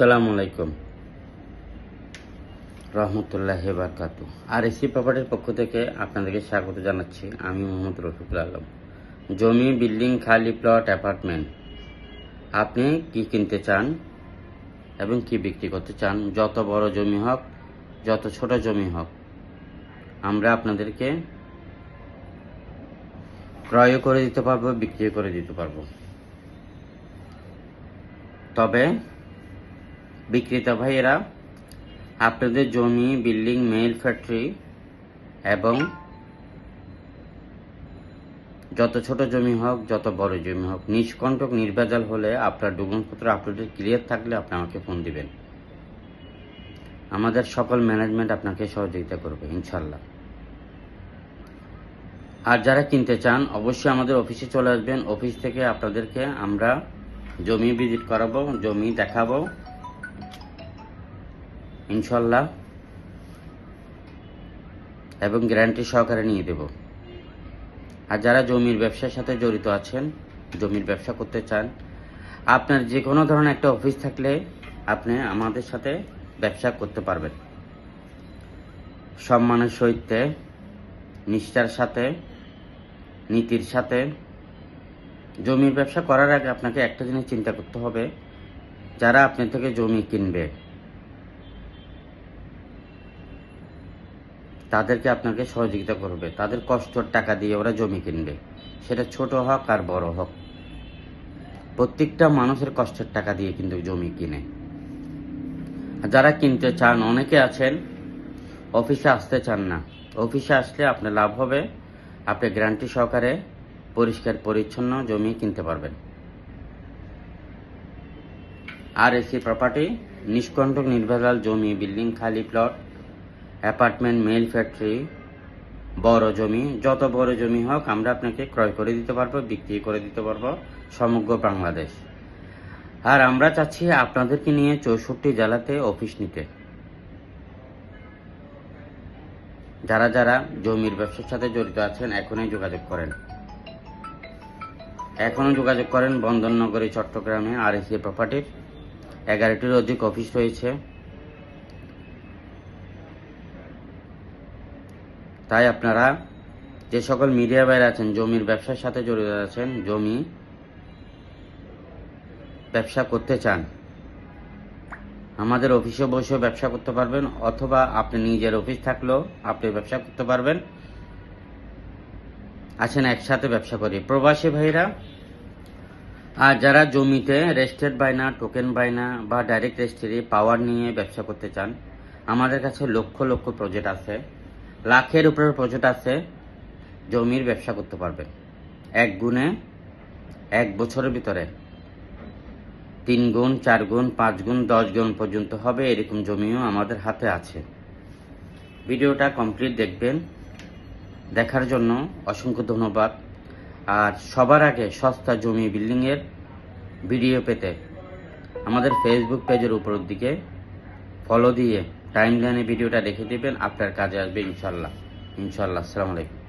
আসসালামু আলাইকুম। রহমতুল্লাহ বারকাত আর এসি প্রপার্টির পক্ষ থেকে আপনাদেরকে স্বাগত জানাচ্ছি। আমি মোহাম্মদ রফিকুল আলম। জমি, বিল্ডিং, খালি প্লট, অ্যাপার্টমেন্ট। আপনি কি কিনতে চান এবং কি বিক্রি করতে চান? যত বড় জমি হোক, যত ছোট জমি হোক, আমরা আপনাদেরকে ক্রয় করে দিতে পারব, বিক্রি করে দিতে পারব। তবে বিক্রেতা ভাইয়েরা, আপনাদের জমি, বিল্ডিং মেইল ফ্যাক্টরি এবং যত ছোট জমি হোক, যত বড় জমি হোক, নিষ্কণ্টক নির্ভেজাল হলে আপনার ডকুমেন্টপত্র আপলোডের ক্লিয়ার থাকলে আপনি আমাকে ফোন দিবেন। আমাদের সকল ম্যানেজমেন্ট আপনাকে সহযোগিতা করবে ইনশাল্লাহ আর যারা কিনতে চান, অবশ্যই আমাদের অফিসে চলে আসবেন। অফিস থেকে আপনাদেরকে আমরা জমি ভিজিট করাবো, জমি দেখাবো। ইনশাল্লাহ এবং গ্যারান্টি সহকারে নিয়ে দেব। আর যারা জমির ব্যবসার সাথে জড়িত আছেন, জমির ব্যবসা করতে চান, আপনার যে কোনো ধরনের একটা অফিস থাকলে আপনি আমাদের সাথে ব্যবসা করতে পারবেন। সম্মানের সহিত, নিষ্ঠার সাথে, নীতির সাথে। জমির ব্যবসা করার আগে আপনাকে একটা জিনিস চিন্তা করতে হবে, যারা আপনার থেকে জমি কিনবে তাদেরকে আপনাকে সহযোগিতা করবে। তাদের কষ্টর টাকা দিয়ে ওরা জমি কিনবে। সেটা ছোট হোক আর বড় হোক। প্রত্যেকটা মানুষের কষ্টের টাকা দিয়ে কিন্তু জমি কিনে। যারা কিনতে চান, অনেকে আছেন, অফিসে আসতে চান না। অফিসে আসলে আপনার লাভ হবে। আপনি গ্যারান্টি সহকারে পরিষ্কার, পরিচ্ছন্ন জমি কিনতে পারবেন। আর এসি প্রপার্টি, নিষ্কণ্টক নির্ভেজাল জমি, বিল্ডিং, খালি প্লট অ্যাপার্টমেন্ট, মেল ফ্যাক্টরি, বড় জমি, যত বড় জমি হোক, আমরা আপনাকে ক্রয় করে দিতে পারব, বিক্রি করে দিতে পারব সমগ্র বাংলাদেশ। আর আমরা চাচ্ছি আপনাদেরকে নিয়ে চৌষট্টি জেলাতে অফিস নিতে। যারা যারা জমির ব্যবসার সাথে জড়িত আছেন, এখনই যোগাযোগ করেন। এখনও যোগাযোগ করেন বন্দরনগরী, চট্টগ্রামে আর এসি প্রপার্টির। এগারোটির অধিক অফিস রয়েছে। তাই আপনারা যে সকল মিডিয়া বাইরে আছেন, জমির ব্যবসার সাথে জড়িত আছেন, জমি ব্যবসা করতে চান, আমাদের অফিসে বসেও ব্যবসা করতে পারবেন, অথবা আপনি নিজের অফিস থাকলেও আপনি ব্যবসা করতে পারবেন। আছেন একসাথে ব্যবসা করি। প্রবাসী ভাইরা, আর যারা জমিতে রেস্টেড বাইনা টোকেন বাইনা বা ডাইরেক্ট রেজিস্ট্রি পাওয়ার নিয়ে ব্যবসা করতে চান, আমাদের কাছে লক্ষ লক্ষ প্রজেক্ট আছে। লাখের উপরে প্রজেক্ট আছে, জমির ব্যবসা করতে পারবেন। এক গুণে এক বছরের ভিতরে তিন গুণ, চার গুণ, পাঁচ গুণ, দশ গুণ পর্যন্ত হবে, এরকম জমিও আমাদের হাতে আছে। ভিডিওটা কমপ্লিট দেখবেন। দেখার জন্য অসংখ্য ধন্যবাদ। আর সবার আগে সস্তা জমি বিল্ডিংয়ের ভিডিও পেতে আমাদের ফেসবুক পেজের উপর দিকে ফলো দিয়ে টাইম লাইনে ভিডিওটা দেখে দেবেন আপনার কাজে আসবে ইনশাল্লাহ। ইনশাল্লাহ আসসালামু আলাইকুম।